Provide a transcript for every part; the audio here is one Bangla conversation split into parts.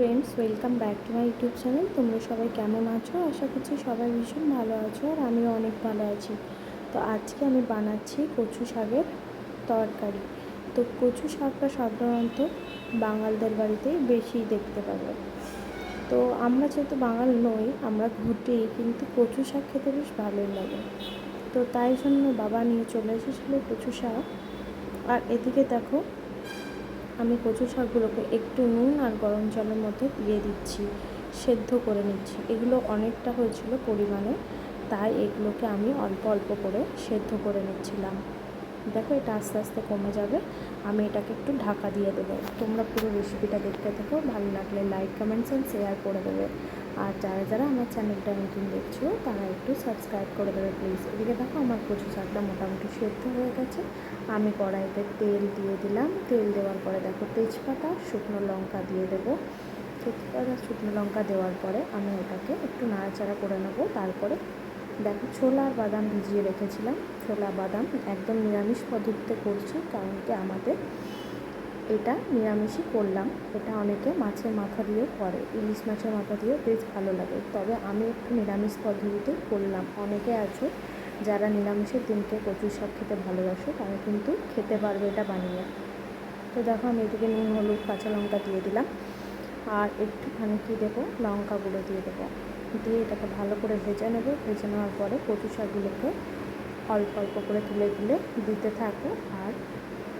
Friends, welcome back to my YouTube channel. তোমরা সবাই কেমন আছো? আশা করছি সবাই ভীষণ ভালো আছো আর আমিও অনেক ভালো আছি। তো আজকে আমি বানাচ্ছি কচু শাকের তরকারি। তো কচু শাকটা সাধারণত বাঙালদের বাড়িতেই বেশি দেখতে পাবে। তো আমরা যেহেতু বাঙাল নই, আমরা ঘুরতে কিন্তু কচু শাক খেতে বেশ ভালোই লাগে। তো তাই জন্য বাবা নিয়ে চলে এসেছিল কচু শাক। আর এদিকে দেখো আমি কচু শাকগুলোকে একটু নুন আর গরম জলের মধ্যে দিয়ে দিচ্ছি, সেদ্ধ করে নিচ্ছি। এগুলো অনেকটা হয়েছিল পরিমাণে, তাই এগুলোকে আমি অল্প অল্প করে সেদ্ধ করে নিচ্ছিলাম। দেখো এটা আস্তে আস্তে কমে যাবে, আমি এটাকে একটু ঢাকা দিয়ে দেবো। তোমরা পুরো রেসিপিটা দেখতে থাকো, ভালো লাগলে লাইক কমেন্টস অ্যান্ড শেয়ার করে দেবে। আর যারা যারা আমার চ্যানেলটা নতুন দেখছ, তারা একটু সাবস্ক্রাইব করে দেবে প্লিজ এদিকে দেখো, আমার কচু শাকটা মোটামুটি সেদ্ধ হয়ে গেছে। আমি কড়াইতে তেল দিয়ে দিলাম। তেল দেওয়ার পরে দেখো, তেজপাতা, শুকনো লঙ্কা দিয়ে দেবো। তেজপাতা, শুকনো লঙ্কা দেওয়ার পরে আমি ওটাকে একটু নাড়াচাড়া করে নেব। তারপরে দেখো, ছোলা আর বাদাম ভিজিয়ে রেখেছিলাম। ছোলা, বাদাম একদম নিরামিষ পদ্ধতিতে করছি, কারণ কি আমাদের এটা নিরামিষই করলাম। এটা অনেকে মাছের মাথা দিয়েও করে। ইলিশ মাছের মাথা দিয়েও বেশ ভালো লাগে। তবে আমি একটু নিরামিষ পদ্ধতিতে করলাম। অনেকে আছে যারা নিরামিষের দিনকে কচু শাক খেতে ভালোবাসে, তারা কিন্তু খেতে পারবে এটা বানিয়ে। তো দেখো আমি এদিকে নুন, হলুদ, কাঁচা লঙ্কা দিয়ে দিলাম। আর একটুখানি কী দেবো? লঙ্কা গুঁড়ো দিয়ে দেবো। দিয়ে এটাকে ভালো করে ভেজে নেব। ভেজে নেওয়ার পরে কচু শাকগুলোকে অল্প অল্প করে তুলে তুলে দিতে থাকব। আর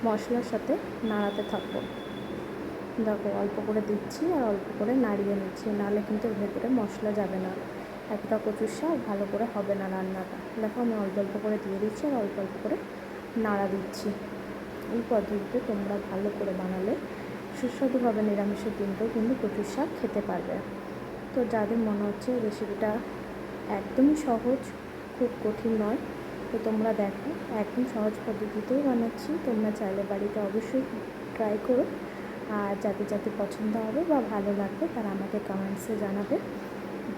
মশলার সাথে নাড়াতে থাকব। দেখো, অল্প করে দিচ্ছি আর অল্প করে নাড়িয়ে নিচ্ছি। নাহলে কিন্তু ভেতরে মশলা যাবে না। একটা কচুর শাক ভালো করে হবে না রান্নাটা। দেখো, আমি অল্প অল্প করে দিয়ে দিচ্ছি আর অল্প অল্প করে নাড়া দিচ্ছি। এই পদ্ধতিতে তোমরা ভালো করে বানালে সুস্বাদুভাবে নিরামিষের দিনকেও কিন্তু কচুর শাক খেতে পারবে। তো যাদের মনে হচ্ছে রেসিপিটা একদমই সহজ, খুব কঠিন নয় তো তোমরা দেখো, একদম সহজ পদ্ধতিতেই বানাচ্ছি। তোমরা চাইলে বাড়িতে অবশ্যই ট্রাই করো। আর যাতে যাতে পছন্দ হবে বা ভালো লাগবে, তারা আমাকে কমেন্টসে জানাবে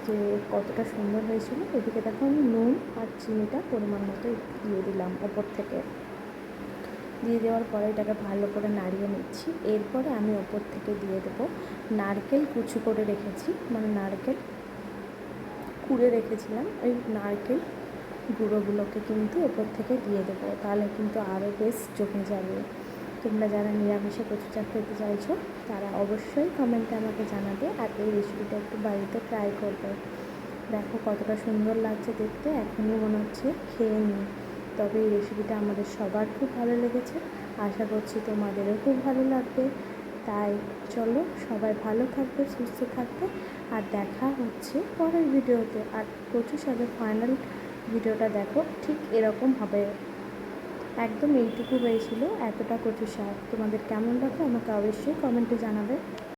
যে কতটা সুন্দর হয়েছিল। এদিকে দেখো আমি নুন আর চিনিটা পরিমাণ মতো দিয়ে দিলাম ওপর থেকে। দিয়ে দেওয়ার পরে এটাকে ভালো করে নাড়িয়ে নিচ্ছি। এরপরে আমি ওপর থেকে দিয়ে দেবো নারকেল কুচু করে রেখেছি। মানে নারকেল কুড়ে রেখেছিলাম। ওই নারকেল গুঁড়োগুলোকে কিন্তু ওপর থেকে দিয়ে দেবো, তাহলে কিন্তু আরও বেশ জমে যাবে। তোমরা যারা নিরামিষে কচু চাপ খেতে চাইছো, তারা অবশ্যই কমেন্টে আমাকে জানাবে আর এই রেসিপিটা একটু বাড়িতে ট্রাই করবে। দেখো কতটা সুন্দর লাগছে দেখতে, এখনই মনে হচ্ছে খেয়ে নিই। তবে এই রেসিপিটা আমাদের সবার খুব ভালো লেগেছে, আশা করছি তোমাদেরও খুব ভালো লাগবে। তাই চলো সবাই ভালো থাকবে, সুস্থ থাকবে, আর দেখা হচ্ছে পরের ভিডিওতে আর কচু শাকের ফাইনাল ভিডিওটা দেখো, ঠিক এরকম হবে। একদম এইটুকু হয়েছিল, এতটা কচু শাক। তোমাদের কেমন লাগল আমাকে অবশ্যই কমেন্টে জানাবে।